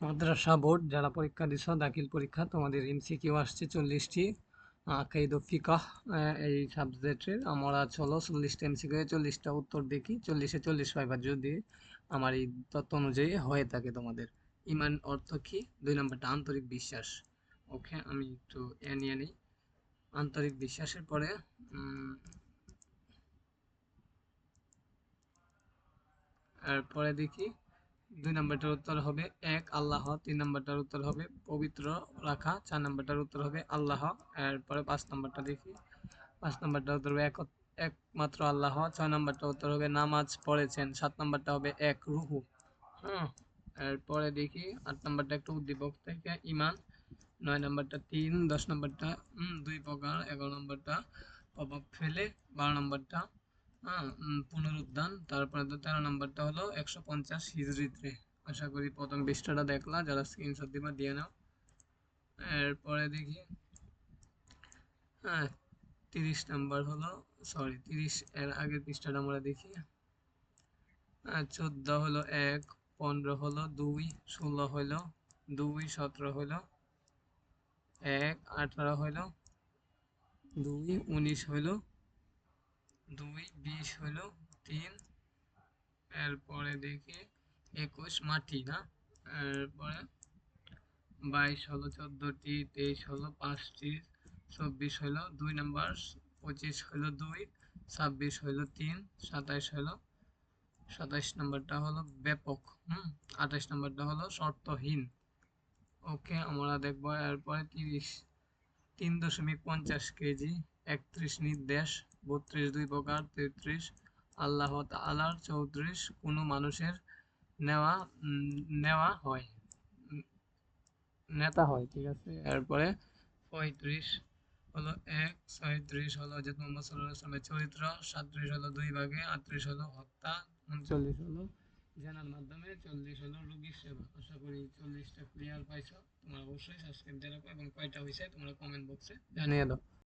মাদ্রাসা board যারা পরীক্ষা দিছ, দাখিল পরীক্ষা, তোমাদের এমসিকিউ আসছে চল্লিশটি। আকাইদ ফিকাহ এই সাবজেক্টের। আমরা চলো চল্লিশটা এমসিকিউ চল্লিশটা উত্তর দেখি। চল্লিশে চল্লিশ পাইবার যদি আমার এই তত্ত্ব অনুযায়ী হয়ে থাকে তোমাদের। ইমান অর্থ কি? দুই নম্বরটা, আন্তরিক বিশ্বাস। ওকে, আমি একটু এ নিয়ে নিই। আন্তরিক বিশ্বাসের পরে এরপরে দেখি। দুই নম্বরটার উত্তর হবে এক, আল্লাহ। তিন নম্বরটার উত্তর হবে পবিত্র রাখা। চার নম্বরটার উত্তর হবে আল্লাহ। এরপরে পাঁচ নম্বরটা দেখি। পাঁচ নম্বরটার উত্তর হবে এক একমাত্র আল্লাহ। ছয় নম্বরটা উত্তর হবে নামাজ পড়েছেন। সাত নম্বরটা হবে এক রুহু। হ্যাঁ এরপরে দেখি আট নম্বরটা একটু উদ্দীপক থেকে ইমান। নয় নম্বরটা তিন, দশ নম্বরটা দুই প্রকার। এগারো নম্বরটা প্রভাব ফেলে। বারো নম্বরটা হ্যাঁ পুনরুদ্ধান তারপরে তো তেরো নম্বরটা হলো একশো পঞ্চাশ হিজড়িতে। আশা করি প্রথম পৃষ্ঠাটা দেখলা, যারা স্ক্রিনশট দিবা দিয়ে নাও। এরপরে দেখি হ্যাঁ তিরিশ নাম্বার হলো সরি তিরিশ এর আগের পৃষ্ঠাটা আমরা দেখি। হ্যাঁ চোদ্দ হলো এক, পনেরো হলো দুই, ষোলো হলো দুই, সতেরো হলো এক, আঠারো হলো দুই, উনিশ হলো দুই, বিশ হলো তিন। এরপরে দেখি একুশ মাটি, না? এরপরে বাইশ হলো চোদ্দোটি, তেইশ হলো পাঁচটি, চব্বিশ হলো দুই নাম্বার, পঁচিশ হলো দুই, ছাব্বিশ হলো তিন, সাতাইশ হলো, সাতাইশ নাম্বারটা হলো ব্যাপক, হুম? আঠাইশ নাম্বারটা হলো শর্তহীন। ওকে, আমরা দেখব এরপরে তিরিশ, তিন দশমিক পঞ্চাশ কেজি, একত্রিশ নির্দেশ। বত্রিশ দুই প্রকার, তেত্রিশ, আল্লাহ তালার চৌত্রিশ কোনো মানুষের নেওয়া নেওয়া হয়। নেতা হয়, ঠিক আছে? এরপরে পঁয়ত্রিশ হলো এক, ছয়ত্রিশ হলো হজরত মোহাম্মদ সাল্লাহ আসলামের চরিত্র, সাতত্রিশ হলো দুই ভাগে, আটত্রিশ হলো হত্যা, উনচল্লিশ হলো জানার মাধ্যমে, চল্লিশ হলো রোগীর সেবা। আশা করি চল্লিশটা ক্লিয়ার পাইছো। তোমরা অবশ্যই সাবস্ক্রাইব দিয়ে রাখো এবং কয়টা হয়েছে তোমরা কমেন্ট বক্সে জানিয়ে দাও।